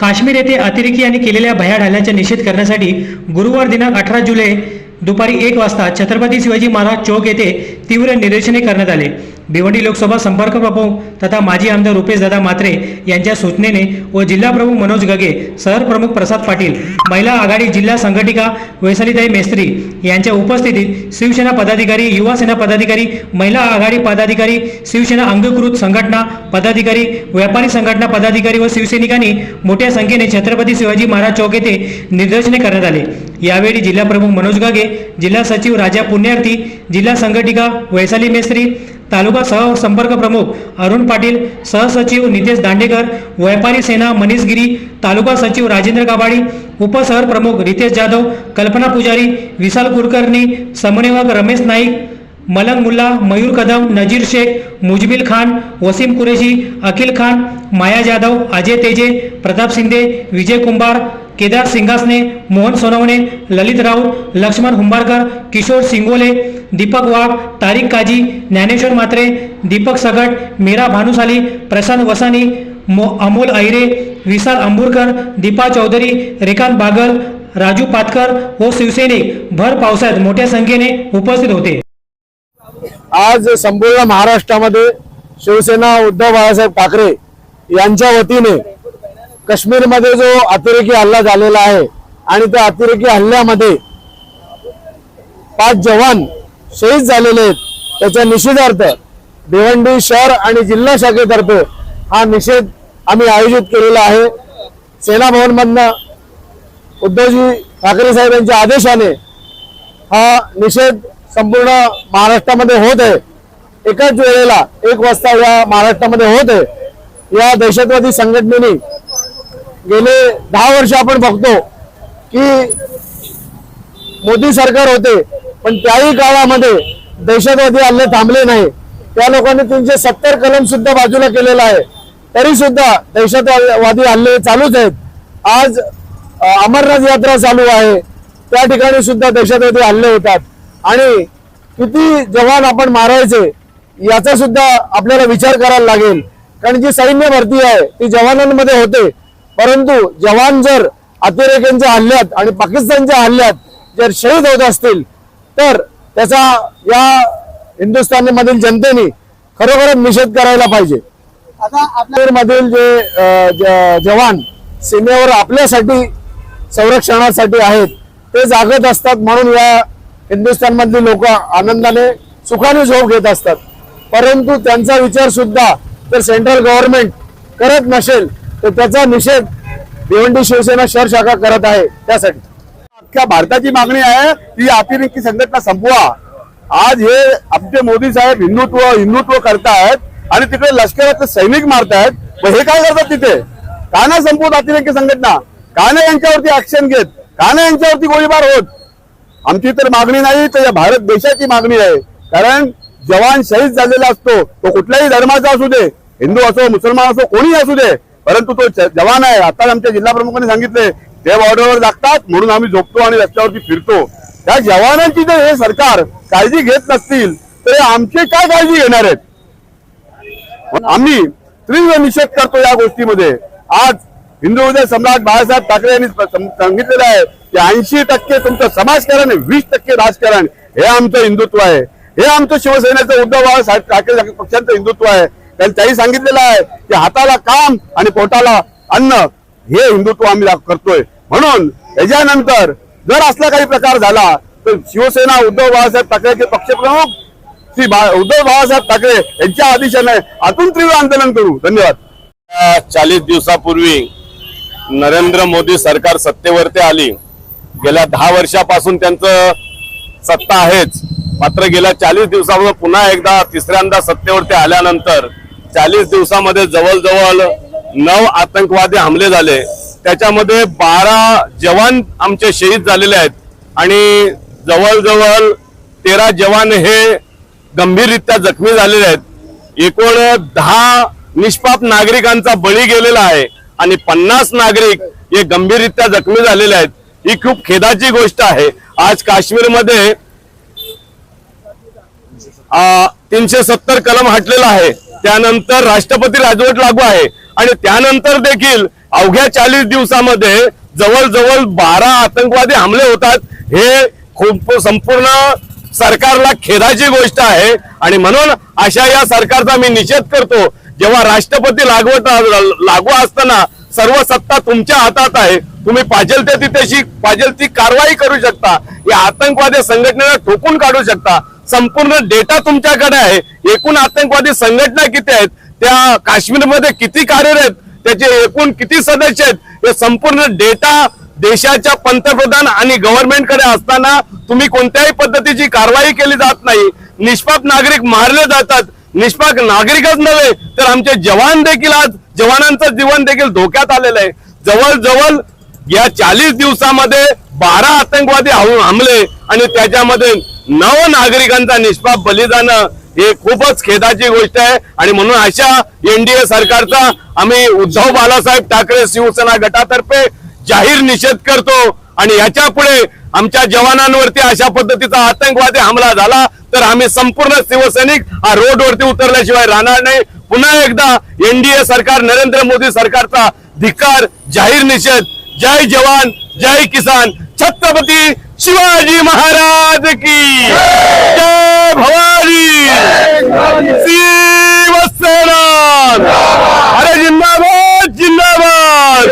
काश्मीर येथे अतिरेकी यांनी केलेल्या भयाड हल्ल्याचा निषेध करण्यासाठी गुरुवार दिनांक अठरा जुलै दुपारी एक वाजता छत्रपती शिवाजी महाराज चौक येथे तीव्र निदर्शने करण्यात आले. भिवंडी लोकसभा संपर्क प्रमुख तथा माजी आमदार रुपेश दादा मात्रे यांच्या सूचनेने व जिल्हा प्रमुख मनोज गगे शहर प्रमुख प्रसाद पाटील महिला आघाडी जिल्हा संघटिका वैशालीताई मेस्त्री यांच्या उपस्थितीत शिवसेना पदाधिकारी युवा सेना पदाधिकारी महिला आघाडी पदाधिकारी शिवसेना अंगीकृत संघटना पदाधिकारी व्यापारी संघटना पदाधिकारी व शिवसैनिकांनी मोठ्या संख्येने छत्रपती शिवाजी महाराज चौक येथे निदर्शने करण्यात आले. यावेळी जिल्हा प्रमुख मनोज गागे जिल्हा सचिव राजा पुण्यार्थी जिल्हा संघटिका वैशाली मेस्त्री तालुका सह संपर्क प्रमुख अरुण पाटील सहसचिव नितेश दांडेकर व्यापारी सेना मनीष गिरी तालुका सचिव राजेंद्र काबाडी उपसहर प्रमुख रितेश जाधव कल्पना पुजारी विशाल कुलकर्णी समन्वयक रमेश नाईक मलंग मुल्ला मयूर कदम नजीर शेख मुजबिल खान वसीम कुरेशी अखिल खान माया जाधव अजय तेजे प्रताप शिंदे विजय कुंभार केदार सिंगासने मोहन सोनवणे ललित राऊत लक्ष्मण हुंबारकर किशोर सिंगोले दीपक वाघ तारिक काजी ज्ञानेश्वर मात्रे दीपक सगट मीरा भानुसाली प्रशांत वसानी मो अमोल ऐरे विशाल अंबुरकर दीपा चौधरी रेखांत बागल राजू पातकर व शिवसैनिक. भर पावसात मोठ्या संख्येने उपस्थित होते. आज संपूर्ण महाराष्ट्रामध्ये शिवसेना उद्धव बाळासाहेब ठाकरे यांच्या वतीने काश्मीरमध्ये जो अतिरेकी हल्ला झालेला आहे आणि त्या अतिरेकी हल्ल्यामध्ये पाच जवान शहीद झालेले आहेत. त्याच्या निषेधार्थ भिवंडी शहर आणि जिल्हा शाखेतर्फे हा निषेध आम्ही आयोजित केलेला आहे. सेना भवनमधनं उद्धवजी ठाकरे साहेब यांच्या आदेशाने हा निषेध संपूर्ण महाराष्ट्रामध्ये होत आहे. एकाच वेळेला एक वाजता या महाराष्ट्रामध्ये होत आहे. या दहशतवादी संघटनेने गेले दहा वर्ष आपण बघतो की मोदी सरकार होते पण त्याही काळामध्ये दहशतवादी हल्ले थांबले नाही. त्या लोकांनी तीनशे सत्तर कलम सुद्धा बाजूला केलेला आहे. तरी सुद्धा दहशतवादी हल्ले चालूच आहेत. आज अमरनाथ यात्रा चालू आहे. त्या ठिकाणी सुद्धा दहशतवादी हल्ले होतात. आणि किती जवान आपण मारायचे याचा सुद्धा आपल्याला विचार करायला लागेल. कारण जी सैन्य भरती आहे ती जवानांमध्ये होते. परंतु जवान जर अतिरेक्यांच्या हल्ल्यात आणि पाकिस्तानच्या हल्ल्यात जर शहीद होत असतील तर त्याचा या हिंदुस्थानमधील जनतेने खरोखरच निषेध करायला पाहिजे. आता मधील जे जवान सीमेवर आपल्यासाठी संरक्षणासाठी आहेत ते जागत असतात म्हणून या हिंदुस्थान मधली लोक आनंदाने सुखाने झोप घेत असतात. परंतु त्यांचा विचार सुद्धा जर सेंट्रल गव्हर्नमेंट करत नसेल तर त्याचा निषेध भिवंडी शिवसेना शहर शाखा करत आहे. त्यासाठी. अख्ख्या भारताची मागणी आहे की अतिरेकी संघटना संपवा. आज हे आमचे मोदी साहेब हिंदुत्व हिंदुत्व करतायत आणि तिकडे लष्कराचे सैनिक मारतायत. मग हे काय करतात तिथे? का नाही संपवत अतिरेकी संघटना? का नाही यांच्यावरती ऍक्शन घेत? का नाही यांच्यावरती गोळीबार होत? आमची तर मागणी नाही तर या भारत देशाची मागणी आहे. कारण जवान शहीद झालेला असतो तो कुठल्याही धर्माचा असू दे हिंदू असो मुसलमान असो कोणीही असू दे परंतु तो जवान आहे. आता आमच्या जिल्हा प्रमुखांनी सांगितले ते बॉर्डरवर लागतात म्हणून आम्ही झोपतो आणि रस्त्यावरती फिरतो. त्या जवानांची जर हे सरकार काळजी घेत नसतील तर आमचे आमची काय काळजी घेणार आहेत? आम्ही तीव्र निषेध करतो या गोष्टीमध्ये. आज हिंदू हृदय सम्राट बाळासाहेब ठाकरे यांनी सांगितलेलं आहे की ऐंशी टक्के तुमचं समाजकारण आहे वीस टक्के राजकारण. हे आमचं हिंदुत्व आहे. हे आमचं शिवसेनेचं उद्धव बाळासाहेब ठाकरे पक्षांचं हिंदुत्व आहे. त्याही सांगितलेलं आहे की हाताला काम आणि पोटाला अन्न हे हिंदुत्व आम्ही करतोय. म्हणून याच्यानंतर जर असला काही प्रकार झाला तर शिवसेना उद्धव बाळासाहेब ठाकरेचे पक्षप्रमुख श्री उद्धव बाळासाहेब ठाकरे यांच्या आदेशाने आतून तीव्र आंदोलन करू. धन्यवाद. चाळीस दिवसापूर्वी नरेंद्र मोदी सरकार सत्तेवरती आली. गेल्या दहा वर्षापासून त्यांचं सत्ता आहेच. मात्र गेल्या चाळीस दिवसामध्ये पुन्हा एकदा तिसऱ्यांदा सत्तेवरती आल्यानंतर चाळीस दिवसामध्ये जवळजवळ नऊ आतंकवादी हमले झाले. त्याच्यामध्ये बारा जवान आमचे शहीद झालेले आहेत. आणि जवळजवळ तेरा जवान हे गंभीररित्या जखमी झालेले आहेत. एकूण दहा निष्पाप नागरिकांचा बळी गेलेला आहे आणि पन्नास नागरिक हे गंभीररित्या जखमी झालेले आहेत. ही खूप खेदाची गोष्ट आहे. आज काश्मीरमध्ये तीनशे सत्तर कलम हटलेला आहे. त्यानंतर राष्ट्रपती राजवट लागू आहे. आणि त्यानंतर देखील अवघ्या चाळीस दिवसामध्ये जवळजवळ बारा आतंकवादी हमले होतात. हे खूप संपूर्ण सरकारला खेदाची गोष्ट आहे. आणि म्हणून अशा या सरकारचा मी निषेध करतो जेव्हा राष्ट्रपती लागवत लागू असताना सर्व सत्ता तुमच्या हातात आहे. तुम्ही पाजेल त्या तिथेशी पाजेल ती कारवाई करू शकता. या आतंकवादी संघटनेला ठोकून काढू शकता. संपूर्ण डेटा तुमच्याकडे आहे. एकूण आतंकवादी संघटना किती आहेत? त्या काश्मीरमध्ये किती कार्यरत त्याचे एकूण किती सदस्य आहेत? हे संपूर्ण डेटा देशाच्या पंतप्रधान आणि गव्हर्नमेंटकडे असताना तुम्ही कोणत्याही पद्धतीची कारवाई केली जात नाही. निष्पाप नागरिक मारले जातात. निष्पाप नागरिकच नव्हे तर आमचे जवान देखील आज जवानांचं जीवन देखील धोक्यात आलेलं आहे. जवळजवळ या चाळीस दिवसामध्ये बारा आतंकवादी हमले आणि त्याच्यामध्ये नव नागरिकांचा निष्पाप बलिदान हे खूपच खेदाची गोष्ट आहे. आणि म्हणून अशा एनडीए सरकारचा आम्ही उद्धव बालासाहेब ठाकरे शिवसेना गटातर्फे जाहीर निषेध करतो. आणि याच्यापुढे आमच्या जवानांवरती अशा पद्धतीचा आतंकवादी हमला झाला तर आम्ही संपूर्ण शिवसैनिक हा रोडवरती उतरल्याशिवाय राहणार नाही. पुन्हा एकदा एनडीए सरकार नरेंद्र मोदी सरकारचा धिक्कार जाहीर निषेध. जय जवान जय किसान. छत्रपती शिवाजी महाराज की। जय भवानी। शिवसेना। अरे जिंदाबाद जिंदाबाद।